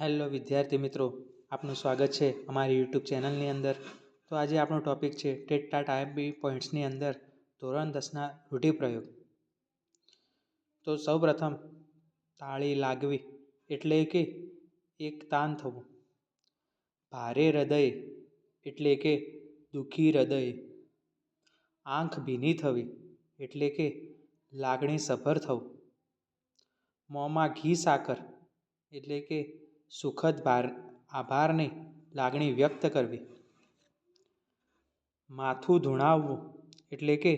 Hello વિદ્યાર્થી મિત્રો, આપનું સ્વાગત છે અમારી યુટ્યુબ ચેનલની અંદર. તો આજે આપણો ટોપિક છે ટેટ ટાટ આઈએમપી પોઈન્ટ્સની અંદર ધોરણ દસના રૂઢિપ્રયોગ તો સૌપ્રથમ તાળી લાગવી એટલે કે એક તાન થવું. ભારે હૃદય એટલે કે દુઃખી હૃદય. આંખ ભીની થવી એટલે કે લાગણી સભર થવું. મોંમાં ઘી સાકર એટલે કે સુખદ ભાર આભારની લાગણી વ્યક્ત કરવી. માથું ધૂણાવવું એટલે કે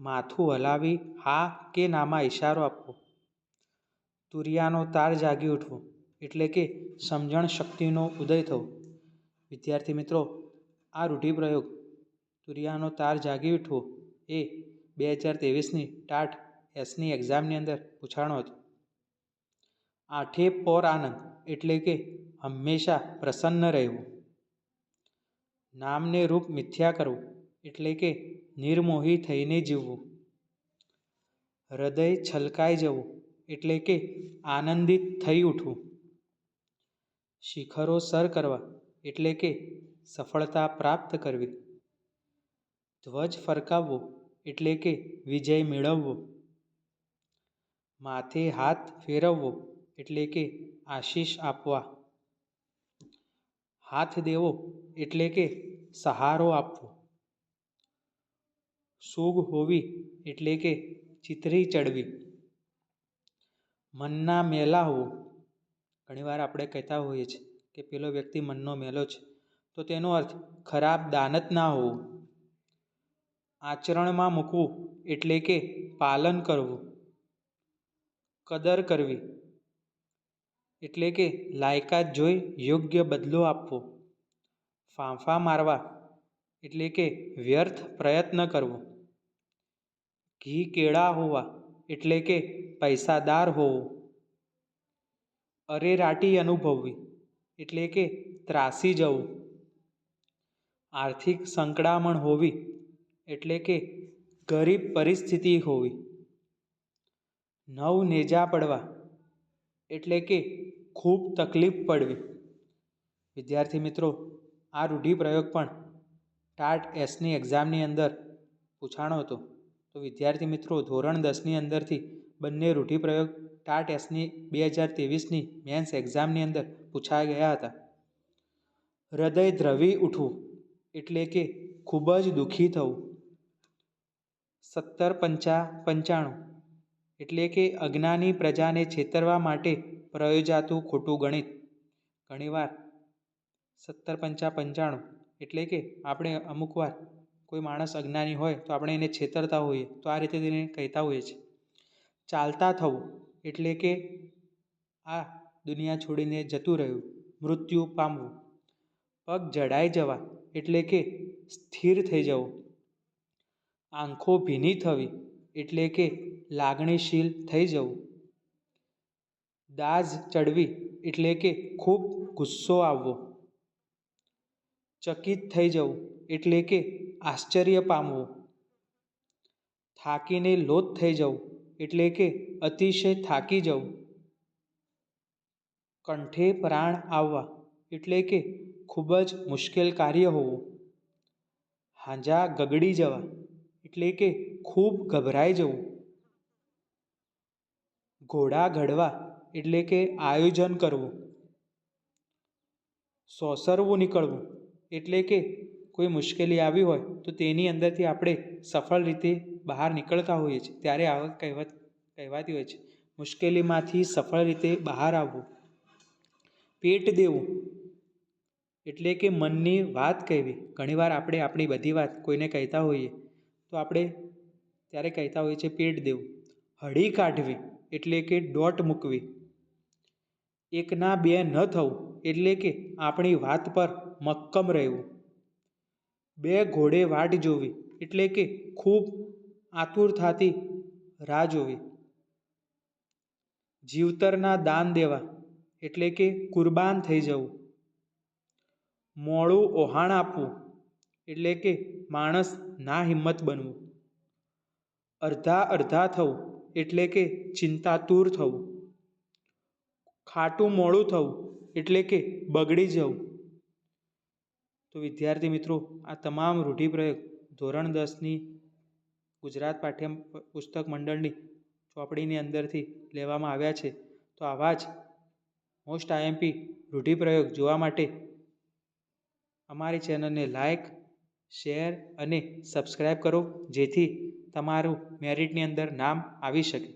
માથું હલાવી હા કે નામાં ઇશારો આપવો. તુરિયાનો તાર જાગી ઉઠવો એટલે કે સમજણ શક્તિનો ઉદય થવો. વિદ્યાર્થી મિત્રો, આ રૂઢિપ્રયોગ તુરિયાનો તાર જાગી ઉઠવો એ બે હજાર ત્રેવીસની ટાટ એસની એક્ઝામની અંદર પૂછાણો હતો. આઠે પોર આનંદ એટલે કે હંમેશા પ્રસન્ન રહેવું. નામને રૂપ મિથ્યા કરવું એટલે કે નિર્મોહી થઈને જીવવું. હૃદય છલકાઈ જવું એટલે કે આનંદિત થઈ ઉઠવું. શિખરો સર કરવા એટલે કે સફળતા પ્રાપ્ત કરવી. ધ્વજ ફરકાવવો એટલે કે વિજય મેળવવો. માથે હાથ ફેરવવો એટલે કે આશીષ આપવા. હાથ દેવો એટલે કે સહારો આપવો. સૂગ હોવી એટલે કે ચિતરી ચડવી. મનના મેલા હોવું. ઘણીવાર આપણે કહેતા હોઈએ છીએ કે પેલો વ્યક્તિ મનનો મેલો છે, તો તેનો અર્થ ખરાબ દાનત ના હોવું. આચરણમાં મૂકવું એટલે કે પાલન કરવું. કદર કરવી. એટલે કે લાયકાત જોઈ યોગ્ય બદલો આપવો. ફાંફા મારવા એટલે કે વ્યર્થ પ્રયત્ન કરવો. ઘી કેળા હોવા એટલે કે પૈસાદાર હોવું. અરેરાટી અનુભવવી એટલે કે ત્રાસી જવું. આર્થિક સંકળામણ હોવી એટલે કે ગરીબ પરિસ્થિતિ હોવી. નવ નેજા પડવા એટલે કે ખૂબ તકલીફ પડવી. વિદ્યાર્થી મિત્રો, આ રૂઢિપ્રયોગ પણ ટાટ એસની એક્ઝામની અંદર પૂછાણો હતો. તો વિદ્યાર્થી મિત્રો, ધોરણ દસની અંદરથી બંને રૂઢિપ્રયોગ ટાટ એસની બે હજાર ત્રેવીસની મેન્સ એક્ઝામની અંદર પૂછાઈ ગયા હતા. હૃદય દ્રવી ઉઠવું એટલે કે ખૂબ જ દુઃખી થવું. સત્તર પંચા પંચાણું એટલે કે અજ્ઞાની પ્રજાને છેતરવા માટે પ્રયોજાતું ખોટું ગણિત. ઘણીવાર સત્તર પંચા પંચાણું એટલે કે આપણે અમુક વાર કોઈ માણસ અજ્ઞાની હોય તો આપણે એને છેતરતા હોઈએ, તો આ રીતે તેને કહેતા હોઈએ છીએ. ચાલતા થવું એટલે કે આ દુનિયા છોડીને જતું રહ્યું, મૃત્યુ પામવું. પગ જડાઈ જવા એટલે કે સ્થિર થઈ જવું. આંખો ભીની થવી એટલે કે લાગણીશીલ થઈ જવું. દાઝ ચડવી એટલે કે ખૂબ ગુસ્સો આવવો. ચકિત થઈ જવું એટલે કે આશ્ચર્ય પામવું. થાકીને લોથ થઈ જવું એટલે કે અતિશય થાકી જવું. કંઠે પ્રાણ આવવા એટલે કે ખૂબ જ મુશ્કેલ કાર્ય હોવું. હાંજા ગગડી જવા એટલે કે ખૂબ ગભરાઈ જવું. ઘોડા ઘડવા એટલે કે આયોજન કરવું. સોસરવું નીકળવું એટલે કે કોઈ મુશ્કેલી આવી હોય તો તેની અંદરથી આપણે સફળ રીતે બહાર નીકળતા હોઈએ છીએ. ત્યારે આવક કહેવત કહેવાતી હોય છે, મુશ્કેલીમાંથી સફળ રીતે બહાર આવવું. પેટ દેવું એટલે કે મનની વાત કહેવી. ઘણીવાર આપણે આપણી બધી વાત કોઈને કહેતા હોઈએ તો આપણે ત્યારે કહેતા હોઈએ છીએ પેટ દેવું. હળી કાઢવી એટલે કે દોટ મૂકવી. એકના બે ન થવું એટલે કે આપણી વાત પર મક્કમ રહેવું. બે ઘોડે વાટ જોવી એટલે કે ખૂબ આતુરતાથી રાહ જોવી. જીવતરના દાન દેવા એટલે કે કુરબાન થઈ જવું. મોડું ઓહાણ આપવું એટલે કે માણસ ના હિંમત બનવું. અડધા અડધા થવું એટલે કે ચિંતાતુર થવું. ખાટું મોડું થવું એટલે કે બગડી જવું. તો વિદ્યાર્થી મિત્રો, આ તમામ રૂઢિપ્રયોગ ધોરણ દસની ગુજરાત પાઠ્ય પુસ્તક મંડળની ચોપડીની અંદરથી લેવામાં આવ્યા છે. તો આવા જ મોસ્ટ આઈએમપી રૂઢિપ્રયોગ જોવા માટે અમારી ચેનલને લાઈક શેર અને સબસ્ક્રાઈબ કરો જેથી તમારું મેરિટની અંદર નામ આવી શકે.